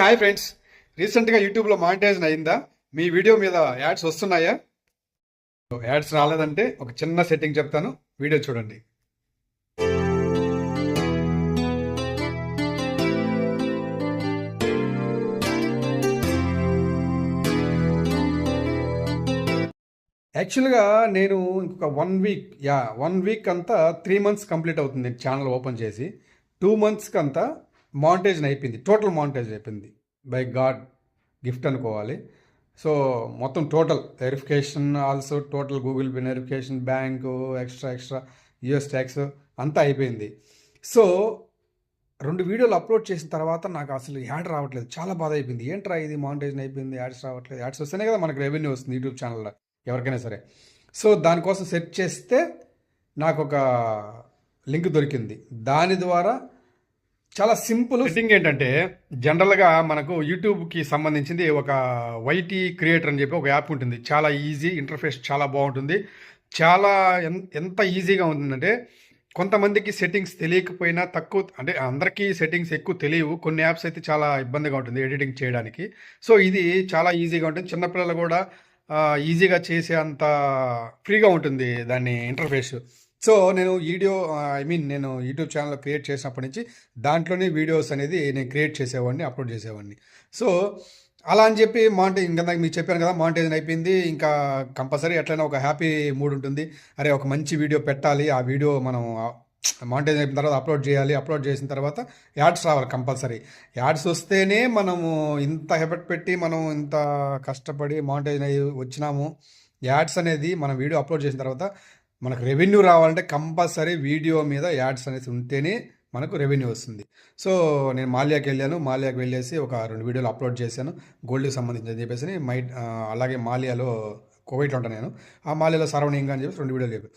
Hi friends రీసెంట్గా యూట్యూబ్లో monetization అయిందా? మీ వీడియో మీద యాడ్స్ వస్తున్నాయా? యాడ్స్ రాలేదంటే ఒక చిన్న సెట్టింగ్ చెప్తాను. వీడియో చూడండి. యాక్చువల్గా నేను ఇంకొక one week yeah one week అంతా త్రీ మంత్స్ కంప్లీట్ అవుతుంది. ఛానల్ ఓపెన్ చేసి. టూ మంత్స్కి అంతా మౌంటేజ్ని అయిపోయింది. టోటల్ మౌంటేజ్ అయిపోయింది. బై గాడ్ గిఫ్ట్ అనుకోవాలి. సో మొత్తం total verification also total Google Pay verification bank extra extra US tax అంతా అయిపోయింది. సో రెండు వీడియోలు అప్లోడ్ చేసిన తర్వాత నాకు అసలు యాడ్ రావట్లేదు. చాలా బాధ అయిపోయింది. ఏంట్రా ఇది? మానిటైజన్ అయిపోయింది. యాడ్స్ రావట్లేదు. యాడ్స్ వస్తేనే కదా మనకు రెవెన్యూ వస్తుంది యూట్యూబ్ ఛానల్లో ఎవరికైనా సరే. సో దానికోసం సెర్చ్ చేస్తే నాకు ఒక లింక్ దొరికింది. దాని ద్వారా చాలా సింపుల్. సెట్టింగ్ ఏంటంటే జనరల్గా మనకు యూట్యూబ్కి సంబంధించింది ఒక వైటీ క్రియేటర్ అని చెప్పి ఒక యాప్ ఉంటుంది. చాలా ఈజీ ఇంటర్ఫేస్ చాలా బాగుంటుంది. చాలా ఎంత ఈజీగా ఉంటుందంటే కొంతమందికి సెట్టింగ్స్ తెలియకపోయినా తక్కువ అంటే అందరికీ సెట్టింగ్స్ ఎక్కువ తెలియవు. కొన్ని యాప్స్ అయితే చాలా ఇబ్బందిగా ఉంటుంది ఎడిటింగ్ చేయడానికి. సో ఇది చాలా ఈజీగా ఉంటుంది. చిన్నపిల్లలు కూడా ఈజీగా చేసే అంత ఫ్రీగా ఉంటుంది దాని ఇంటర్ఫేస్. సో నేను వీడియో ఐ మీన్ నేను యూట్యూబ్ ఛానల్ క్రియేట్ చేసినప్పటి నుంచి దాంట్లోనే వీడియోస్ అనేది నేను క్రియేట్ చేసేవాడిని అప్లోడ్ చేసేవాడిని. సో అలా అని చెప్పి మాంటే ఇంకా నాకు మీకు చెప్పాను కదా మాంటేజన్ అయిపోయింది. ఇంకా కంపల్సరీ ఎట్లయినా ఒక హ్యాపీ మూడ్ ఉంటుంది. అరే ఒక మంచి వీడియో పెట్టాలి. ఆ వీడియో మనం మాంటేజ్ అయిపోయిన తర్వాత అప్లోడ్ చేయాలి. అప్లోడ్ చేసిన తర్వాత యాడ్స్ రావాలి కంపల్సరీ యాడ్స్ వస్తేనే మనము ఇంత హెబెట్ పెట్టి మనం ఇంత కష్టపడి మాంటేజ్ అయ్యి వచ్చినాము. యాడ్స్ అనేది మనం వీడియో అప్లోడ్ చేసిన తర్వాత మనకు రెవెన్యూ రావాలంటే కంపల్సరీ వీడియో మీద యాడ్స్ అనేది ఉంటేనే మనకు రెవెన్యూ వస్తుంది. సో నేను మాల్యాకి వెళ్ళాను. మాల్యాకి వెళ్ళేసి ఒక రెండు వీడియోలు అప్లోడ్ చేశాను. గోల్డ్కి సంబంధించి అని చెప్పేసి మై అలాగే మాల్యాలో కోవైట్లో ఉంటాను నేను. ఆ మాల్యాలో సరౌండింగ్ అని చెప్పేసి రెండు వీడియోలు చెప్పాను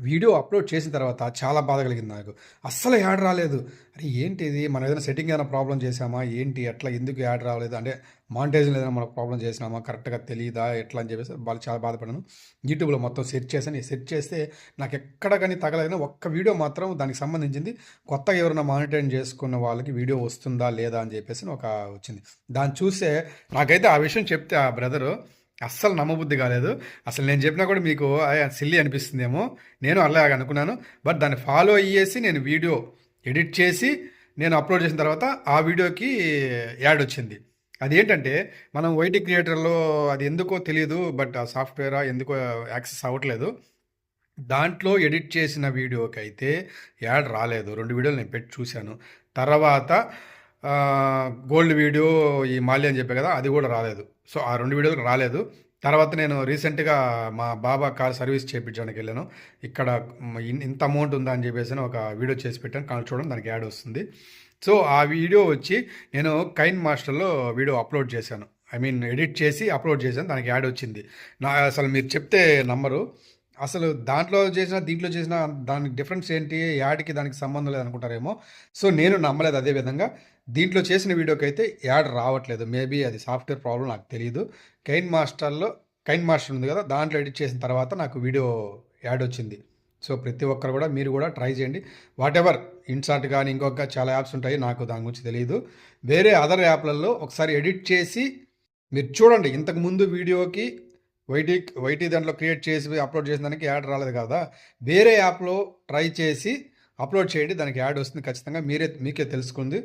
వీడియో అప్లోడ్ చేసిన తర్వాత చాలా బాధ కలిగింది నాకు. అస్సలు యాడ్ రాలేదు. అరే ఏంటి ఇది? మనం ఏదైనా సెట్టింగ్ ఏదైనా ప్రాబ్లం చేసామా ఏంటి? ఎట్లా? ఎందుకు యాడ్ రాలేదు? అంటే మానిటైజన్ ఏదైనా మనం ప్రాబ్లం చేసినామా? కరెక్ట్గా తెలియదా ఎట్లా అని చెప్పేసి వాళ్ళు చాలా బాధపడాను యూట్యూబ్లో మొత్తం సెర్చ్ చేశాను. సెర్చ్ చేస్తే నాకు ఎక్కడ కానీ తగలేదని ఒక్క వీడియో మాత్రం దానికి సంబంధించింది కొత్తగా ఎవరైనా మానిటైన్ చేసుకున్న వాళ్ళకి వీడియో వస్తుందా లేదా అని చెప్పేసి ఒక వచ్చింది. దాన్ని చూస్తే నాకైతే ఆ విషయం చెప్తే ఆ బ్రదరు అస్సలు నమ్మబుద్ధి కాలేదు. అసలు నేను చెప్పినా కూడా మీకు సిల్లి అనిపిస్తుందేమో. నేను అలాగే అనుకున్నాను. బట్ దాన్ని ఫాలో అయ్యేసి నేను వీడియో ఎడిట్ చేసి నేను అప్లోడ్ చేసిన తర్వాత ఆ వీడియోకి యాడ్ వచ్చింది. అదేంటంటే మనం వైటి క్రియేటర్లో అది ఎందుకో తెలియదు బట్ ఆ సాఫ్ట్వేర్ ఎందుకో యాక్సెస్ అవ్వట్లేదు. దాంట్లో ఎడిట్ చేసిన వీడియోకి అయితే యాడ్ రాలేదు. రెండు వీడియోలు నేను పెట్టి చూశాను. తర్వాత గోల్డ్ వీడియో ఈ మాల్య అని చెప్పే కదా అది కూడా రాలేదు. సో ఆ రెండు వీడియోలు రాలేదు. తర్వాత నేను రీసెంట్గా మా బాబా కార్ సర్వీస్ చేయించడానికి వెళ్ళాను. ఇక్కడ ఇంత అమౌంట్ ఉందా అని చెప్పేసి ఒక వీడియో చేసి పెట్టాను. కానీ చూడండి దానికి యాడ్ వస్తుంది. సో ఆ వీడియో వచ్చి నేను కైన్ మాస్టర్లో వీడియో అప్లోడ్ చేశాను. ఐ మీన్ ఎడిట్ చేసి అప్లోడ్ చేశాను. దానికి యాడ్ వచ్చింది. నా అసలు మీరు చెప్తే నంబరు అసలు దాంట్లో చేసిన దీంట్లో చేసిన దానికి డిఫరెన్స్ ఏంటి? యాడ్కి దానికి సంబంధం లేదు అనుకుంటారేమో సో నేను నమ్మలేదు అదే విధంగా. దీంట్లో చేసిన వీడియోకి అయితే యాడ్ రావట్లేదు. మేబీ అది సాఫ్ట్వేర్ ప్రాబ్లం నాకు తెలియదు కైన్ మాస్టర్లో కైన్ మాస్టర్ ఉంది కదా దాంట్లో ఎడిట్ చేసిన తర్వాత నాకు వీడియో యాడ్ వచ్చింది. సో ప్రతి ఒక్కరు కూడా మీరు కూడా ట్రై చేయండి. వాట్ ఎవర్ ఇన్సార్ట్ కానీ ఇంకొక చాలా యాప్స్ ఉంటాయి నాకు దాని గురించి తెలియదు వేరే అదర్ యాప్లలో ఒకసారి ఎడిట్ చేసి మీరు చూడండి ఇంతకు ముందు వీడియోకి వైటీ వైటీ దాంట్లో క్రియేట్ చేసి అప్లోడ్ చేసిన దానికి యాడ్ రాలేదు కదా. వేరే యాప్లో ట్రై చేసి అప్లోడ్ చేయండి దానికి యాడ్ వస్తుంది ఖచ్చితంగా. మీరే మీకే తెలుసుకుంది.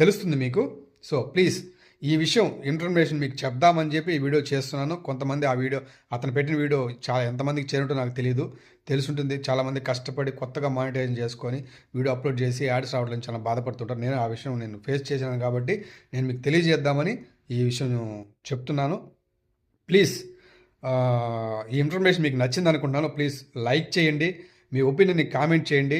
తెలుస్తుంది మీకు. సో ప్లీజ్ ఈ విషయం ఇన్ఫర్మేషన్ మీకు చెప్దామని చెప్పి ఈ వీడియో చేస్తున్నాను. కొంతమంది ఆ వీడియో అతను పెట్టిన వీడియో చాలా ఎంతమందికి చేరుంటో నాకు తెలియదు తెలుసుంటుంది. చాలామంది కష్టపడి కొత్తగా మానిటైజ్ చేసుకొని వీడియో అప్లోడ్ చేసి యాడ్స్ రావడం చాలా బాధపడుతుంటారు. నేను ఆ విషయం నేను ఫేస్ చేశాను కాబట్టి నేను మీకు తెలియజేద్దామని ఈ విషయం చెప్తున్నాను. ప్లీజ్ ఈ ఇన్ఫర్మేషన్ మీకు నచ్చింది అనుకుంటున్నాను ప్లీజ్ లైక్ చేయండి. మీ ఒపీనియన్ని కామెంట్ చేయండి.